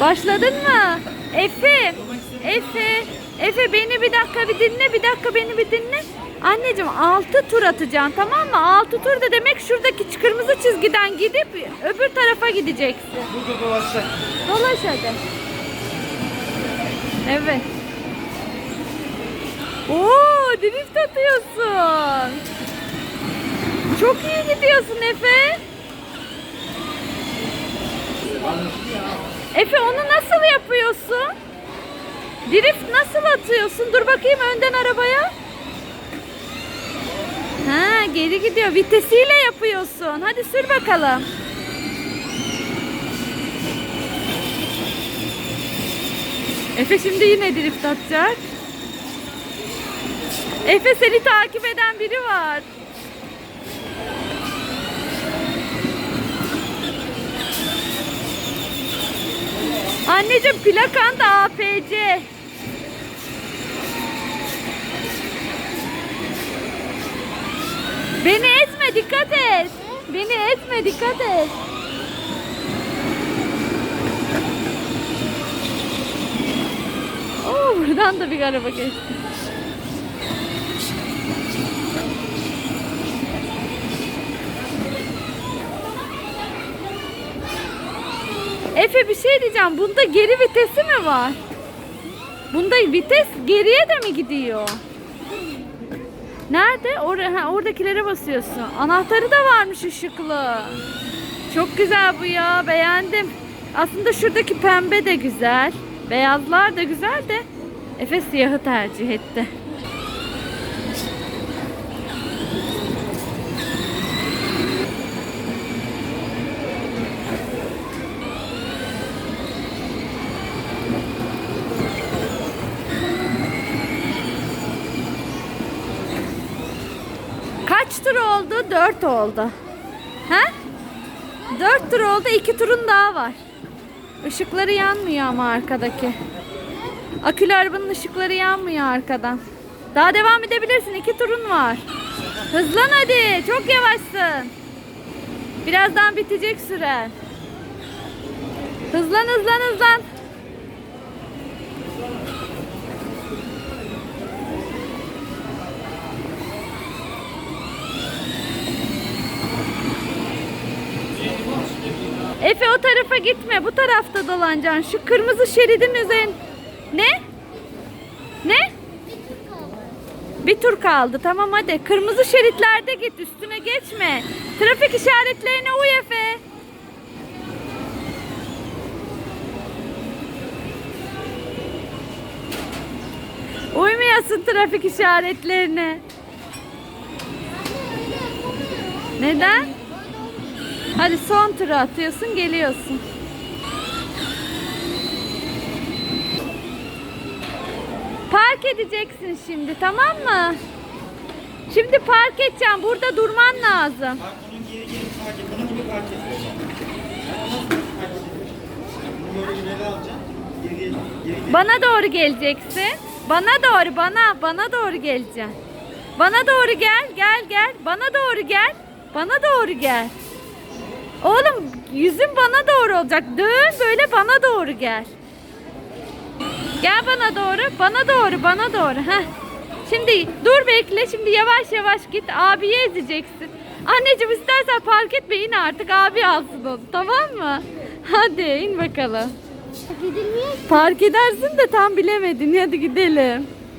Başladın mı? Efe, Efe, Efe beni bir dakika bir dinle, bir dakika beni bir dinle. Anneciğim 6 tur atacaksın tamam mı? 6 tur da demek şuradaki kırmızı çizgiden gidip öbür tarafa gideceksin. Burada dolaşacak. Dolaş hadi. Evet. Oo, drift atıyorsun. Çok iyi gidiyorsun Efe. Efe onu nasıl yapıyorsun? Drift nasıl atıyorsun? Dur bakayım önden arabaya. Ha, geri gidiyor. Vitesiyle yapıyorsun. Hadi sür bakalım. Efe şimdi yine drift atacak. Efe seni takip eden biri var. Anneciğim plakan da APC. Beni ezme dikkat et. Beni ezme dikkat et. Oo, buradan da bir araba geçti. Efe bir şey diyeceğim. Bunda geri vitesi mi var? Bunda vites geriye de mi gidiyor? Nerede? Or ha, oradakilere basıyorsun. Anahtarı da varmış ışıklı. Çok güzel bu ya. Beğendim. Aslında şuradaki pembe de güzel. Beyazlar da güzel de Efe siyahı tercih etti. Tur oldu? Dört oldu. Ha? Dört tur oldu. iki turun daha var. Işıkları yanmıyor ama arkadaki. Akülü arabanın ışıkları yanmıyor arkadan. Daha devam edebilirsin. iki turun var. Hızlan hadi. Çok yavaşsın. Birazdan bitecek süren. Hızlan hızlan hızlan. Efe o tarafa gitme. Bu tarafta dolanacaksın. Şu kırmızı şeridin üzerine. Ne? Ne? Bir tur kaldı. Tamam hadi. Kırmızı şeritlerde git. Üstüne geçme. Trafik işaretlerine uy Efe. Uymuyorsun trafik işaretlerine. Neden? Hadi son turu atıyorsun geliyorsun. Park edeceksin şimdi tamam mı? Şimdi park edeceğim. Burada durman lazım. Bana doğru geleceksin. Bana doğru bana bana doğru geleceksin. Bana doğru gel gel gel. Bana doğru gel. Bana doğru gel. Yüzün bana doğru olacak. Dön böyle bana doğru gel. Gel bana doğru. Bana doğru bana doğru. Heh. Şimdi dur bekle. Şimdi yavaş yavaş git. Abiyi ezeceksin. Anneciğim istersen park etme in artık. Abi alsın onu. Tamam mı? Hadi in bakalım. Park edersin de tam bilemedin. Hadi gidelim.